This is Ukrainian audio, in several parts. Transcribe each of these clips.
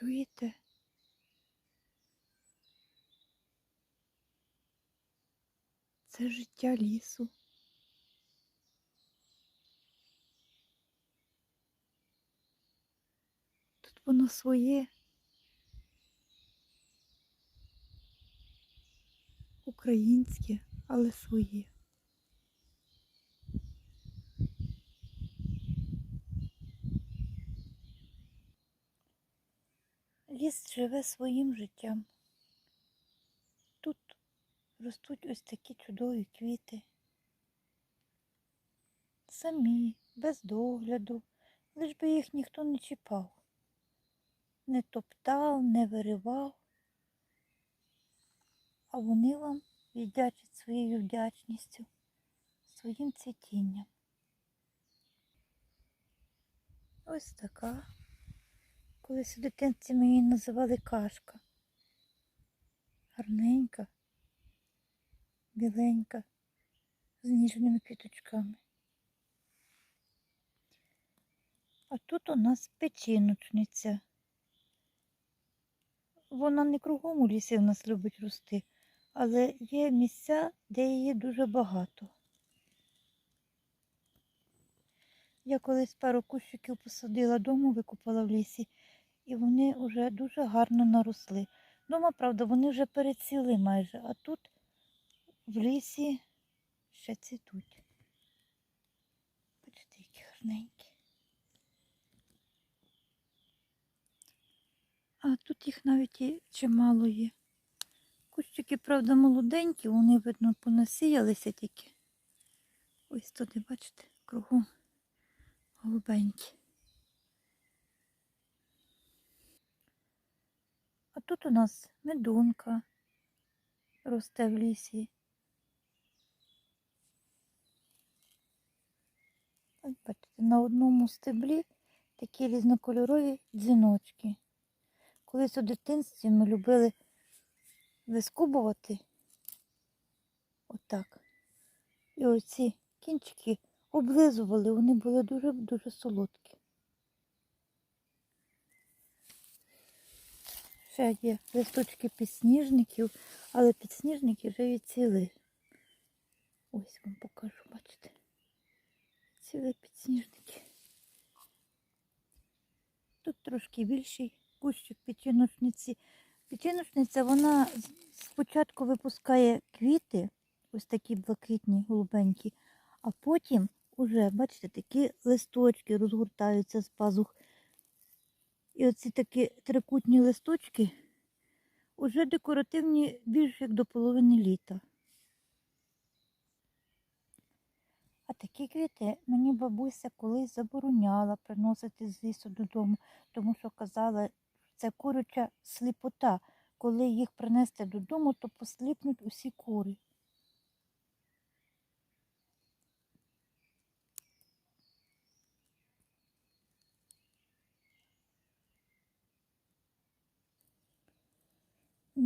Чуєте? Це життя лісу. Тут воно своє. Українське, але своє. Ліс живе своїм життям. Тут ростуть ось такі чудові квіти. Самі, без догляду, лиш би їх ніхто не чіпав, не топтав, не виривав, а вони вам віддячать своєю вдячністю, своїм цвітінням. Ось така. Колись у дитинці ми її називали кашка. Гарненька, біленька, з ніжними квіточками. А тут у нас печіночниця. Вона не кругом у лісі в нас любить рости, але є місця, де її дуже багато. Я колись пару кущиків посадила дому, викупала в лісі, і вони вже дуже гарно наросли. Дома, правда, вони вже переціли майже, а тут в лісі ще цвітуть. Бачите, які гарненькі. А тут їх навіть і чимало є. Кущики, правда, молоденькі, вони, видно, понасіялися тільки. Ось туди, бачите, кругом голубенькі. Тут у нас медунка росте в лісі. Ось бачите, на одному стеблі такі різнокольорові дзвіночки. Колись у дитинстві ми любили вискубувати отак. І оці кінчики облизували, вони були дуже-дуже солодкі. Ще є листочки підсніжників, але підсніжники вже відціли. Ось вам покажу, бачите. Ціли підсніжники. Тут трошки більший кущик печіночниці. Печіночниця, вона спочатку випускає квіти, ось такі блакитні, голубенькі, а потім уже, бачите, такі листочки розгортаються з пазух. І оці такі трикутні листочки уже декоративні більше як до половини літа. А такі квіти мені бабуся колись забороняла приносити з лісу додому, тому що казала, це куряча сліпота. Коли їх принести додому, то посліпнуть усі кури.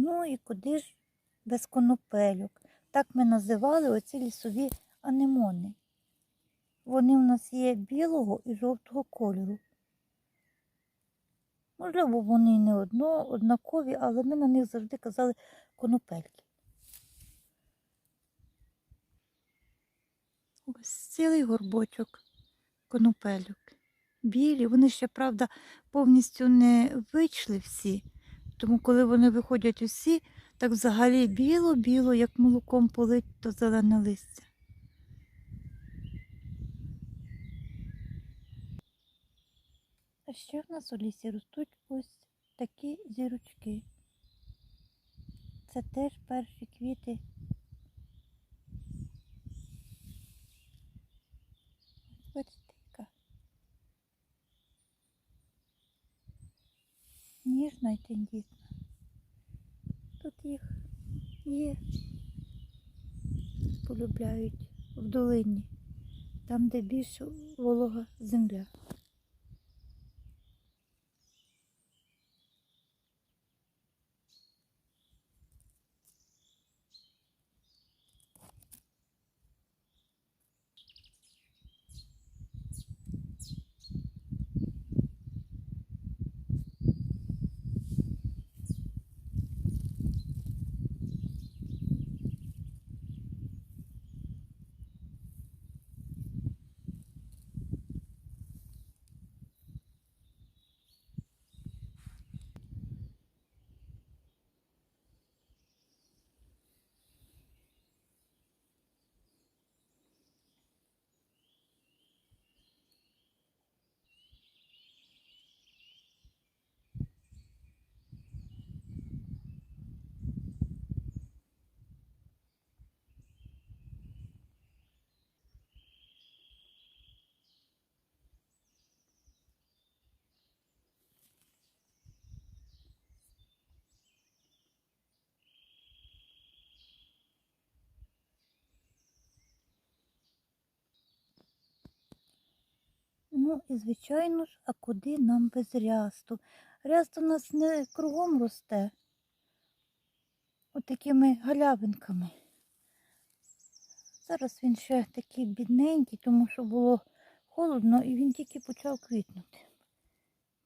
Ну і куди ж без конопельок? Так ми називали оці лісові анемони. Вони в нас є білого і жовтого кольору. Можливо, вони не одно, однакові, але ми на них завжди казали конопельки. Ось цілий горбочок конопельок. Білі, вони ще, правда, повністю не вийшли всі. Тому коли вони виходять усі, так взагалі біло-біло, як молоком полить, то зелене листя. А ще в нас у лісі ростуть ось такі зірочки. Це теж перші квіти. Бачите, яка. Ніжна і тендітна. Тут їх є, полюбляють в долині, там, де більш волога земля. Ну і звичайно ж, а куди нам без рясту? Ряст у нас не кругом росте. Отакими галявинками. Зараз він ще такий бідненький, тому що було холодно і він тільки почав квітнути.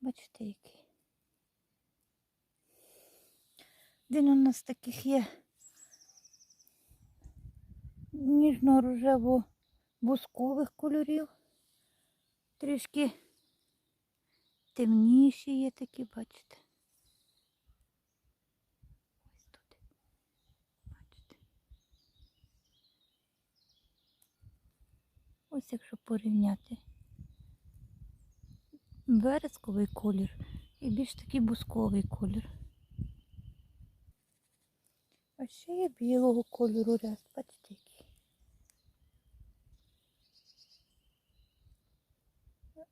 Бачите, який. Він у нас таких є ніжно-рожево-бускових кольорів. Трішки темніші є такі, бачите. Ось тут. Бачите. Ось якщо порівняти вересковий колір і більш такий бусковий колір. А ще є білого кольору ряд, бачите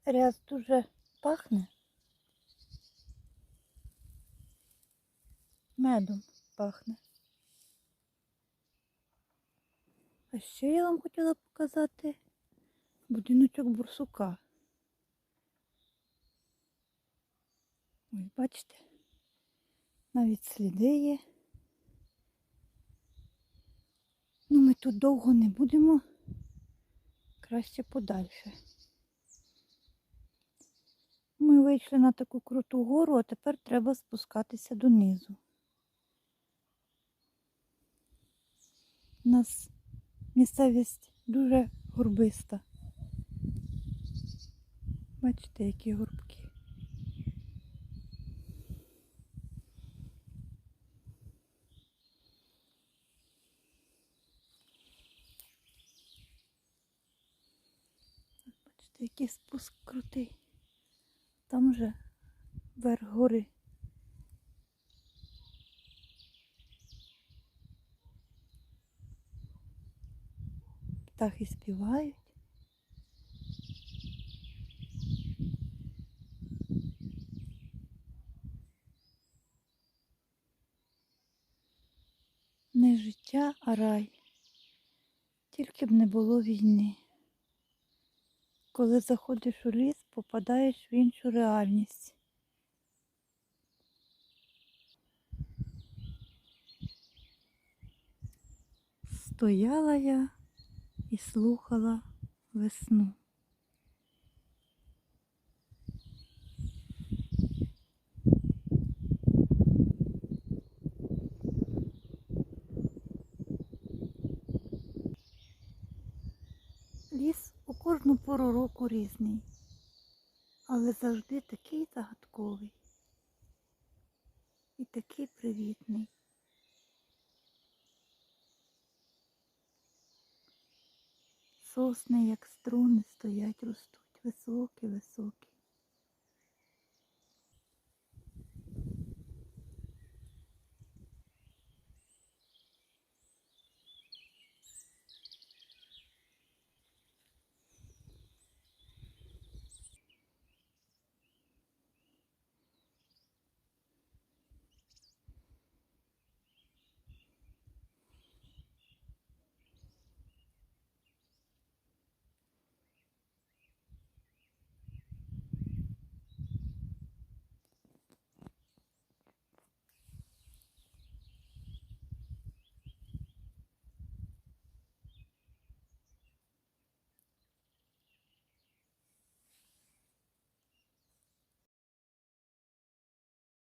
Ряд дуже пахне. Медом пахне. А ще я вам хотіла показати будиночок бурсука. Ось бачите, навіть сліди є. Ну, ми тут довго не будемо, краще подальше. Ми вийшли на таку круту гору, а тепер треба спускатися донизу. У нас місцевість дуже горбиста. Бачите, які горбки. Бачите, який спуск крутий. Там же верх гори. Птахи співають. Не життя, а рай. Тільки б не було війни. Коли заходиш у ліс, попадаєш в іншу реальність. Стояла я і слухала весну. Ліс у кожну пору року різний, але завжди такий загадковий і такий привітний. Сосни, як струни, стоять, ростуть, високі, високі.